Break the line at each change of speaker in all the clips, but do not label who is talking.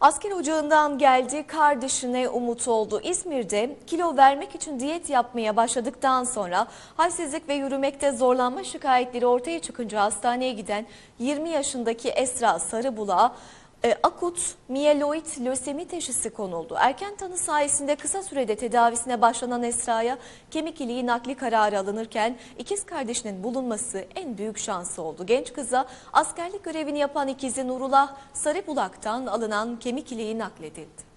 Asker ocağından geldi, kardeşine umut oldu. İzmir'de kilo vermek için diyet yapmaya başladıktan sonra halsizlik ve yürümekte zorlanma şikayetleri ortaya çıkınca hastaneye giden 20 yaşındaki Esra Sarıbulak'a e, akut miyeloid lösemi teşhisi konuldu. Erken tanı sayesinde kısa sürede tedavisine başlanan Esra'ya kemik iliği nakli kararı alınırken ikiz kardeşinin bulunması en büyük şansı oldu. Genç kıza askerlik görevini yapan ikizi Nurullah Sarıbulak'tan alınan kemik iliği nakledildi.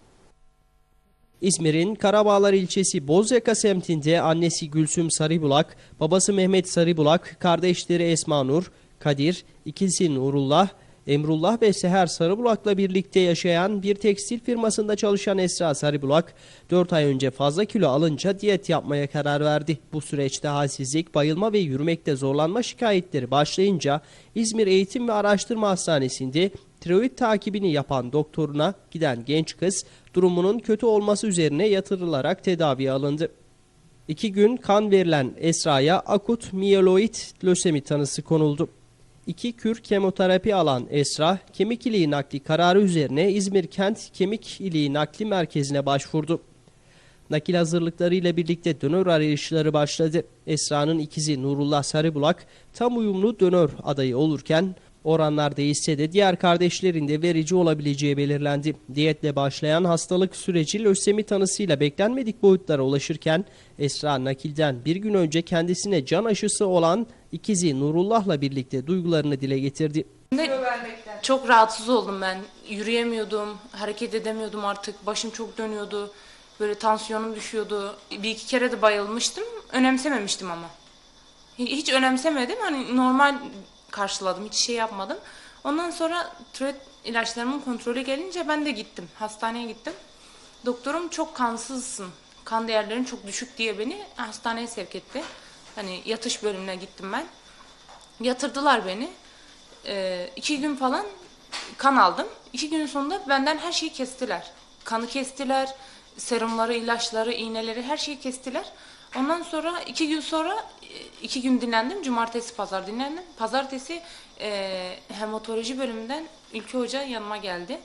İzmir'in Karabağlar ilçesi Bozyaka semtinde annesi Gülsüm Sarıbulak, babası Mehmet Sarıbulak, kardeşleri Esma Nur, Kadir, ikisi Nurullah, Emrullah ve Seher Sarıbulak'la birlikte yaşayan bir tekstil firmasında çalışan Esra Sarıbulak, 4 ay önce fazla kilo alınca diyet yapmaya karar verdi. Bu süreçte halsizlik, bayılma ve yürümekte zorlanma şikayetleri başlayınca İzmir Eğitim ve Araştırma Hastanesi'nde tiroid takibini yapan doktoruna giden genç kız durumunun kötü olması üzerine yatırılarak tedaviye alındı. İki gün kan verilen Esra'ya akut miyeloid lösemi tanısı konuldu. İki kür kemoterapi alan Esra, kemik iliği nakli kararı üzerine İzmir Kent Kemik İliği Nakli Merkezi'ne başvurdu. Nakil hazırlıklarıyla birlikte dönör arayışları başladı. Esra'nın ikizi Nurullah Sarıbulak tam uyumlu dönör adayı olurken oranlar değişse de diğer kardeşlerin de verici olabileceği belirlendi. Diyetle başlayan hastalık süreci lösemi tanısıyla beklenmedik boyutlara ulaşırken Esra nakilden bir gün önce kendisine can aşısı olan ikizi Nurullah'la birlikte duygularını dile getirdi.
Çok rahatsız oldum ben. Yürüyemiyordum, hareket edemiyordum artık. Başım çok dönüyordu. Böyle tansiyonum düşüyordu. Bir iki kere de bayılmıştım. Önemsememiştim ama. Hiç önemsemedim. Hani normal karşıladım. Hiç şey yapmadım. Ondan sonra tiroid ilaçlarımın kontrolü gelince ben de gittim. Hastaneye gittim. Doktorum çok kansızsın. Kan değerlerin çok düşük diye beni hastaneye sevk etti. Hani yatış bölümüne gittim ben. Yatırdılar beni. Ee, iki gün falan kan aldım. İki günün sonunda benden her şeyi kestiler. Kanı kestiler, serumları, ilaçları, iğneleri her şeyi kestiler. Ondan sonra iki gün sonra iki gün dinlendim. Cumartesi, pazar dinlendim. Pazartesi e, hematoloji bölümünden Ülke Hoca yanıma geldi.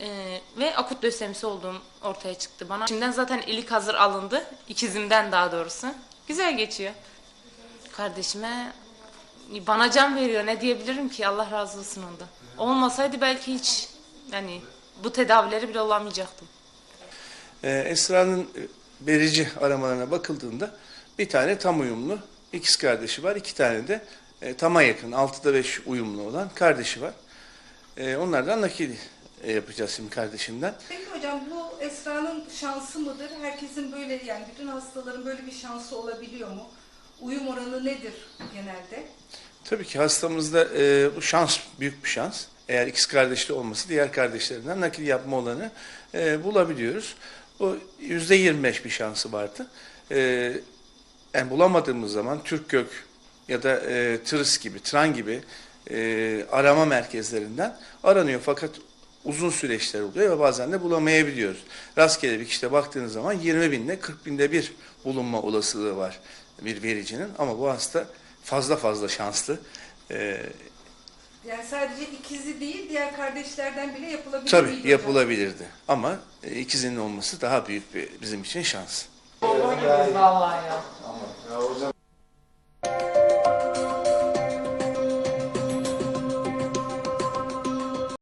E, ve akut lösemisi olduğum ortaya çıktı bana. Şimdiden zaten ilik hazır alındı. İkizimden daha doğrusu. Güzel geçiyor. Kardeşime bana can veriyor. Ne diyebilirim ki? Allah razı olsun ondan. Olmasaydı belki hiç yani bu tedavileri bile olamayacaktım.
Ee, Esra'nın e, verici aramalarına bakıldığında bir tane tam uyumlu ikiz kardeşi var. iki tane de e, tama yakın, 6'da 5 uyumlu olan kardeşi var. E, onlardan nakil e, yapacağız şimdi kardeşimden.
Peki hocam bu Esra'nın şansı mıdır? Herkesin böyle yani bütün hastaların böyle bir şansı olabiliyor mu? Uyum oranı nedir genelde?
Tabii ki hastamızda e, bu şans büyük bir şans. Eğer ikiz kardeşli olması diğer kardeşlerinden nakil yapma olanı e, bulabiliyoruz. Yüzde 25 bir şansı vardı. E, yani bulamadığımız zaman Türk Gök ya da e, Tırıs gibi, Tran gibi e, arama merkezlerinden aranıyor. Fakat uzun süreçler oluyor ve bazen de bulamayabiliyoruz. Rastgele bir kişide baktığınız zaman 20 binde 40 binde bir bulunma olasılığı var bir vericinin. Ama bu hasta fazla fazla şanslı. E,
Yani sadece ikizi değil diğer kardeşlerden bile yapılabilir
tabii
hocam?
yapılabilirdi. Ama e, ikizinin olması daha büyük bir bizim için şans.
Vallahi ya.